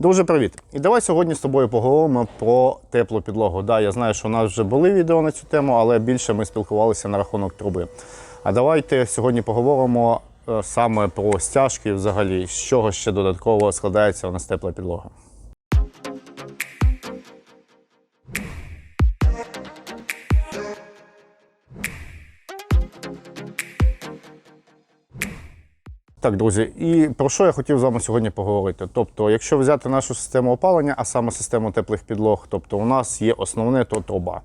Друже, привіт! І давай сьогодні з тобою поговоримо про теплу підлогу. Да, я знаю, що у нас вже були відео на цю тему, але більше ми спілкувалися на рахунок труби. А давайте сьогодні поговоримо е, саме про стяжки взагалі, з чого ще додатково складається у нас тепла підлога. Так, друзі, і про що я хотів з вами сьогодні поговорити? Тобто, якщо взяти нашу систему опалення, а саме систему теплих підлог, тобто у нас є основне то труба.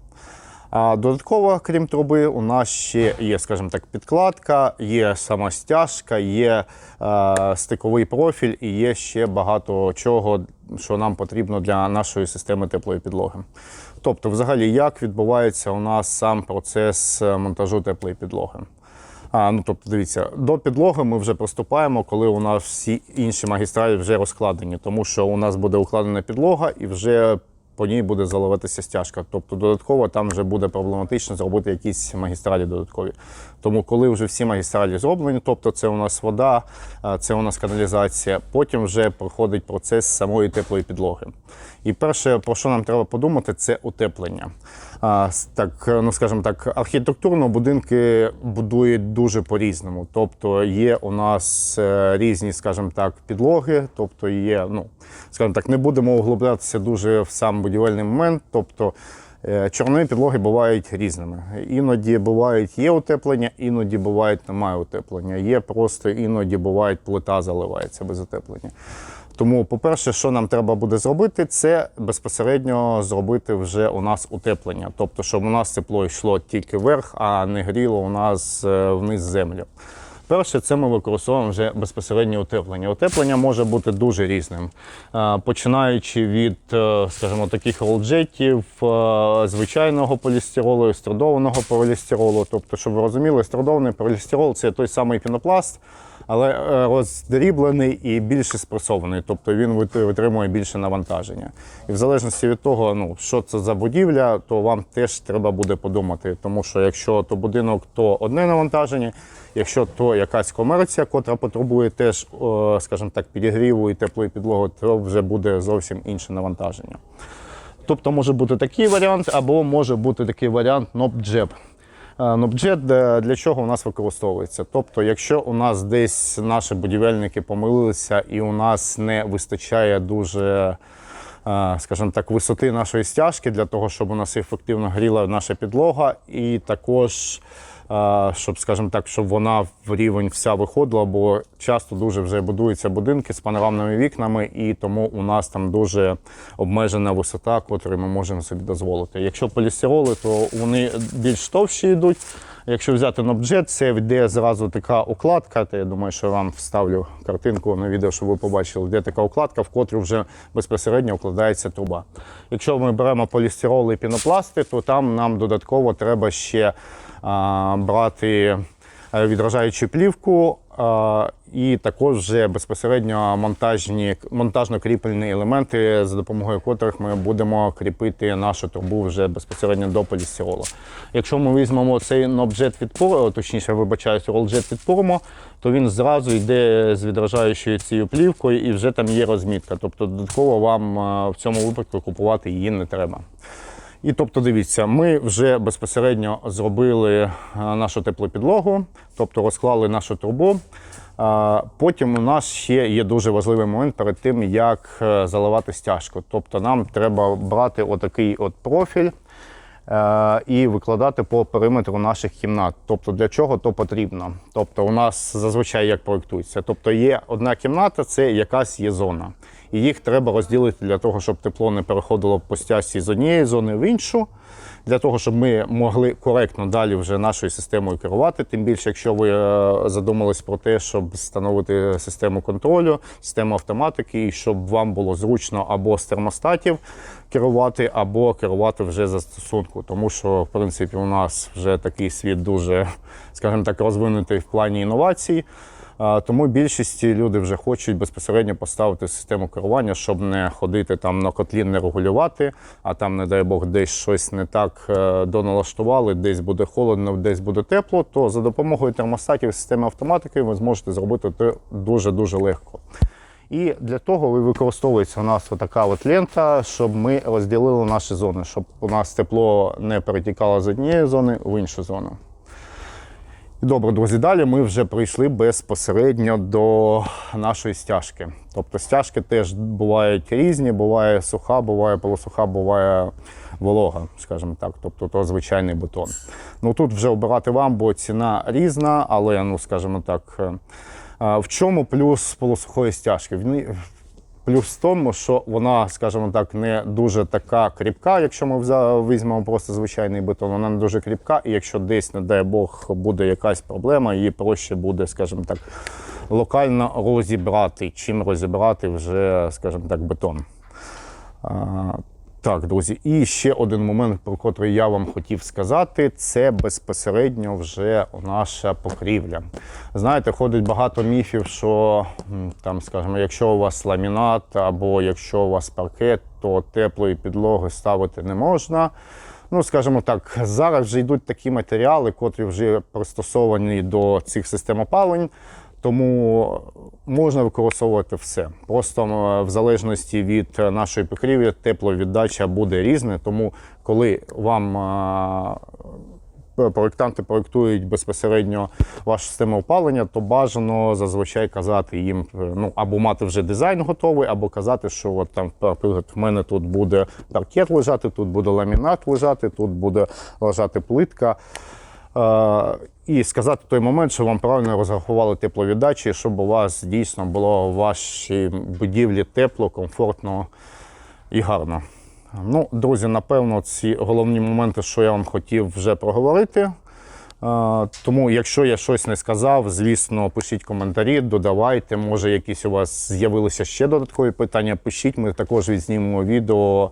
А додатково, крім труби, у нас ще є, скажімо так, підкладка, є сама стяжка, є е, стиковий профіль і є ще багато чого, що нам потрібно для нашої системи теплої підлоги. Тобто, взагалі, як відбувається у нас сам процес е, монтажу теплої підлоги? А, ну, тобто, дивіться, до підлоги ми вже приступаємо, коли у нас всі інші магістралі вже розкладені, тому що у нас буде укладена підлога і вже по ній буде заливатися стяжка. Тобто додатково там вже буде проблематично зробити якісь магістралі додаткові. Тому, коли вже всі магістралі зроблені, тобто це у нас вода, це у нас каналізація, потім вже проходить процес самої теплої підлоги. І перше, про що нам треба подумати, це утеплення. Так, ну скажімо так, архітектурно будинки будують дуже по-різному. Тобто є у нас е, різні, скажімо так, підлоги, тобто є, ну, скажімо так, не будемо углублятися дуже в сам будівельний момент. Тобто е, чорнові підлоги бувають різними. Іноді бувають є утеплення, іноді бувають немає утеплення. Є просто іноді бувають плита заливається без утеплення. Тому, по-перше, що нам треба буде зробити, це безпосередньо зробити вже у нас утеплення. Тобто, щоб у нас тепло йшло тільки вверх, а не гріло у нас е, вниз землю. Перше, це ми використовуємо вже безпосереднє утеплення. Утеплення може бути дуже різним, Е, починаючи від, е, скажімо, таких ролджетів, е, звичайного полістиролу, страдованого полістиролу. Тобто, щоб ви розуміли, еструдований полістирол це той самий пінопласт, але е, роздріблений і більше спресований, тобто він витримує більше навантаження. І в залежності від того, ну що це за будівля, то вам теж треба буде подумати, тому що якщо то будинок, то одне навантаження. Якщо то якась комерція, котра потребує теж, скажімо так, підігріву і теплої підлоги, то вже буде зовсім інше навантаження. Тобто може бути такий варіант, або може бути такий варіант NOPJEB. NOPJEB для, для чого у нас використовується? Тобто, якщо у нас десь наші будівельники помилилися і у нас не вистачає дуже, е, скажімо так, висоти нашої стяжки для того, щоб у нас ефективно гріла наша підлога, і також е, щоб, скажімо так, щоб вона в рівень вся виходила, бо часто дуже вже будуються будинки з панорамними вікнами, і тому у нас там дуже обмежена висота, котру ми можемо собі дозволити. Якщо полістироли, то вони більш товщі йдуть. Якщо взяти нобджет, це йде зразу така укладка. То я думаю, що вам вставлю картинку на відео, щоб ви побачили, де така укладка, в котру вже безпосередньо укладається труба. Якщо ми беремо полістирол і пінопласти, то там нам додатково треба ще брати е, відражаючу плівку. І також вже безпосередньо монтажні монтажно-кріпельні елементи, за допомогою котрих ми будемо кріпити нашу трубу вже безпосередньо до полістиролу. Якщо ми візьмемо цей нобджет від Puro, точніше, вибачаюсь, ролджет від Purmo, то він зразу йде з відражаючою цією плівкою і вже там є розмітка. Тобто додатково вам е, в цьому випадку купувати її не треба. І тобто, дивіться, ми вже безпосередньо зробили е, нашу теплу підлогу, тобто розклали нашу трубу. Потім у нас ще є дуже важливий момент перед тим, як е, заливати стяжку. Тобто нам треба брати отакий от профіль е, і викладати по периметру наших кімнат. Тобто для чого то потрібно? Тобто у нас зазвичай як проєктується. Тобто є одна кімната, це якась є зона. І їх треба розділити для того, щоб тепло не переходило по стяжці з однієї зони в іншу. Для того, щоб ми могли коректно далі вже нашою системою керувати. Тим більше, якщо ви е, задумались про те, щоб встановити систему контролю, систему автоматики, і щоб вам було зручно або з термостатів керувати, або керувати вже за стосунку. Тому що, в принципі, у нас вже такий світ дуже, скажімо так, розвинутий в плані інновацій. Тому більшості люди вже хочуть безпосередньо поставити систему керування, щоб не ходити там на котлі, не регулювати, а там, не дай Бог, десь щось не так е, доналаштували, десь буде холодно, десь буде тепло. То за допомогою термостатів системи автоматики ви зможете зробити це дуже дуже легко. І для того ви- використовується у нас така от лента, щоб ми розділили наші зони, щоб у нас тепло не перетікало з однієї зони в іншу зону. Добре, друзі, далі ми вже прийшли безпосередньо до нашої стяжки. Тобто стяжки теж бувають різні, буває суха, буває полусуха, буває волога, скажімо так, тобто то звичайний бетон. Ну тут вже обирати вам, бо ціна різна, але, ну скажімо так, в чому плюс полусухої стяжки? В ній- Плюс в тому, що вона, скажімо так, не дуже така кріпка, якщо ми візьмемо просто звичайний бетон, вона не дуже кріпка, і якщо десь, не дай Бог, буде якась проблема, її проще буде, скажімо так, локально розібрати, чим розібрати вже, скажімо так, бетон. Так, друзі, і ще один момент, про котрий я вам хотів сказати, це безпосередньо вже наша покрівля. Знаєте, ходить багато міфів, що там, скажімо, якщо у вас ламінат або якщо у вас паркет, то теплої підлоги ставити не можна. Ну, скажімо так, зараз вже йдуть такі матеріали, котрі вже пристосовані до цих систем опалень. Тому можна використовувати все. Просто в залежності від нашої покрівлі тепловіддача буде різна. Тому коли вам проєктанти проєктують безпосередньо вашу систему опалення, то бажано зазвичай казати їм е, ну або мати вже дизайн готовий, або казати, що от там, наприклад, в мене тут буде паркет лежати, тут буде ламінат лежати, тут буде лежати плитка. І сказати той момент, що вам правильно розрахували тепловіддачі, щоб у вас дійсно було в вашій будівлі тепло, комфортно і гарно. Ну, друзі, напевно, ці головні моменти, що я вам хотів вже проговорити. Тому, якщо я щось не сказав, звісно, пишіть коментарі, додавайте. Може, якісь у вас з'явилися ще додаткові питання. Пишіть, ми також відзнімемо відео.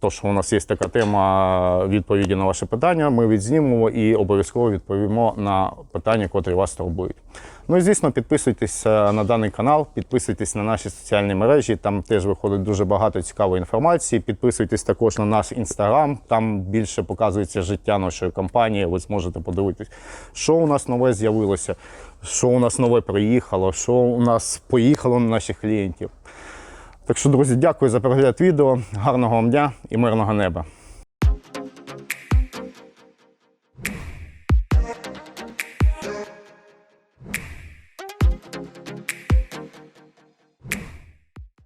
То, що у нас є така тема відповіді на ваші питання, ми відзнімемо і обов'язково відповімо на питання, котрі вас турбують. Ну і звісно, підписуйтесь на даний канал, підписуйтесь на наші соціальні мережі. Там теж виходить дуже багато цікавої інформації. Підписуйтесь також на наш інстаграм. Там більше показується життя нашої компанії. Ви зможете подивитись, що у нас нове з'явилося, що у нас нове приїхало, що у нас поїхало на наших клієнтів. Так що, друзі, дякую за перегляд відео. Гарного вам дня і мирного неба.